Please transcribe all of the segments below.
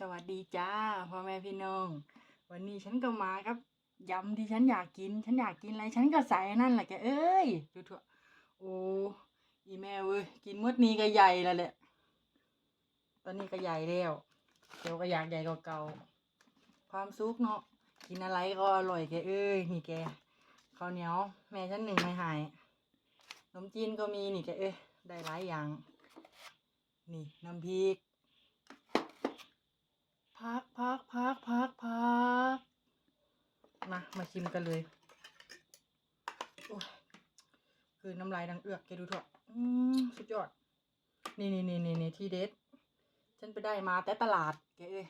สวัสดีจ้าพ่อแม่พี่น้อง วันนี้ฉันก็มาครับยำที่ฉันอยากกิน ฉันอยากกินอะไรฉันก็ใส่นั่นแหละแกเอ้ยดูเถอะโอ้อีแม่เว้ยกินมดนี้ก็ใหญ่แล้วแหละ ตอนนี้ก็ใหญ่แล้วเดี๋ยวก็อยากใหญ่กว่าเก่าความสุขเนาะกินอะไรก็อร่อยแกเอ้ยนี่แกข้าวเหนียว แม่ฉันหนึ่งไม่หายขนมจีนก็มีนี่แกเอ้ยได้หลายอย่าง นี่น้ำพริกพักพักพักพักพัก มาชิมกันเลยโอ้ยคือน้ำลายดังเอือกแกดูเถอะอืมสุดยอดนี่นี่นี่นี่นี่ที่เด็ด ฉันไปได้มาแต่ตลาดแกเอ้ย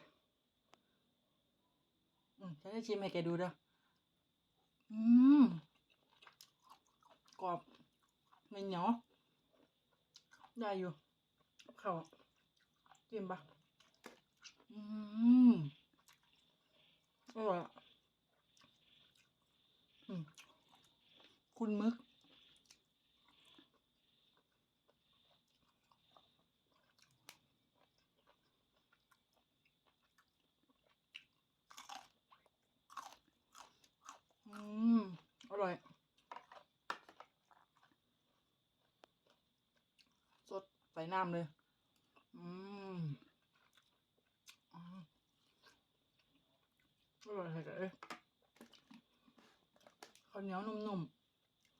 อืมฉันจะชิมให้แกดูเด้ออืมกรอบไม่เหนียวได้อยู่กับข้าวจิ้มปะอืมอร่อยอะอืม คุณมึก อืม อร่อย สด ใส่น้ำเลย อืมอืมอร่อยเลยข้าวเหนียวนุ่ม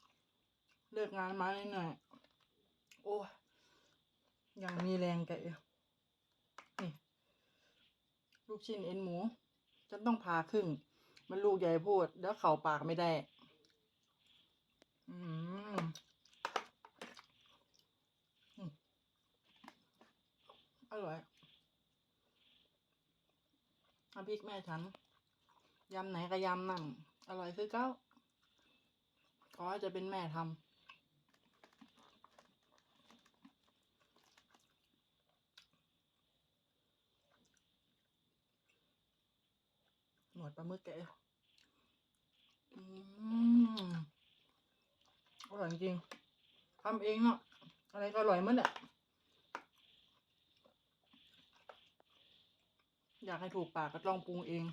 ๆ เลิกงานมาเหน่อยๆโอ้ยยังมีแรงแกะอยู่นี่ ลูกชิ้นเอ็นหมูฉันต้องพาครึ่ง มันลูกใหญ่พูด แล้วเข่าปากไม่ได้ อืมอืม อร่อยน้ำพริกแม่ฉัน ยำไหนก็ยำนั่น อร่อยคือเก้าขอจะเป็นแม่ทำหนวดปลาหมึกแกะอืมอร่อยจริงทำเองเนาะอะไรก็อร่อยหมั้งแหละ อยากให้ถูกปากก็ต้องปรุงเอง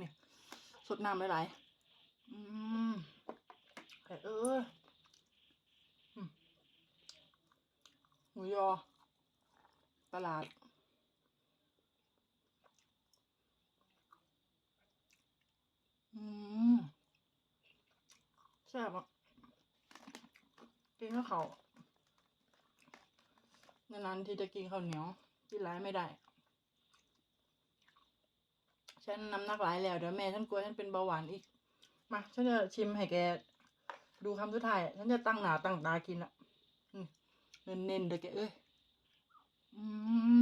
นี่สดน้ำหลายๆอืมไข่เออหมูยอ ตลาด อืมแซ่บอะกินข้าวเขานานๆที่จะกินข้าวเหนียว กินหลายไม่ได้ ฉันน้ำหนักหลายแล้วเดี๋ยวแม่ฉันกลัวฉันเป็นเบาหวานอีก มาฉันจะชิมให้แกดูคำสุดท้าย ฉันจะตั้งหนาตั้งตากินละเน้นๆเด้อแกเอ้ย อืม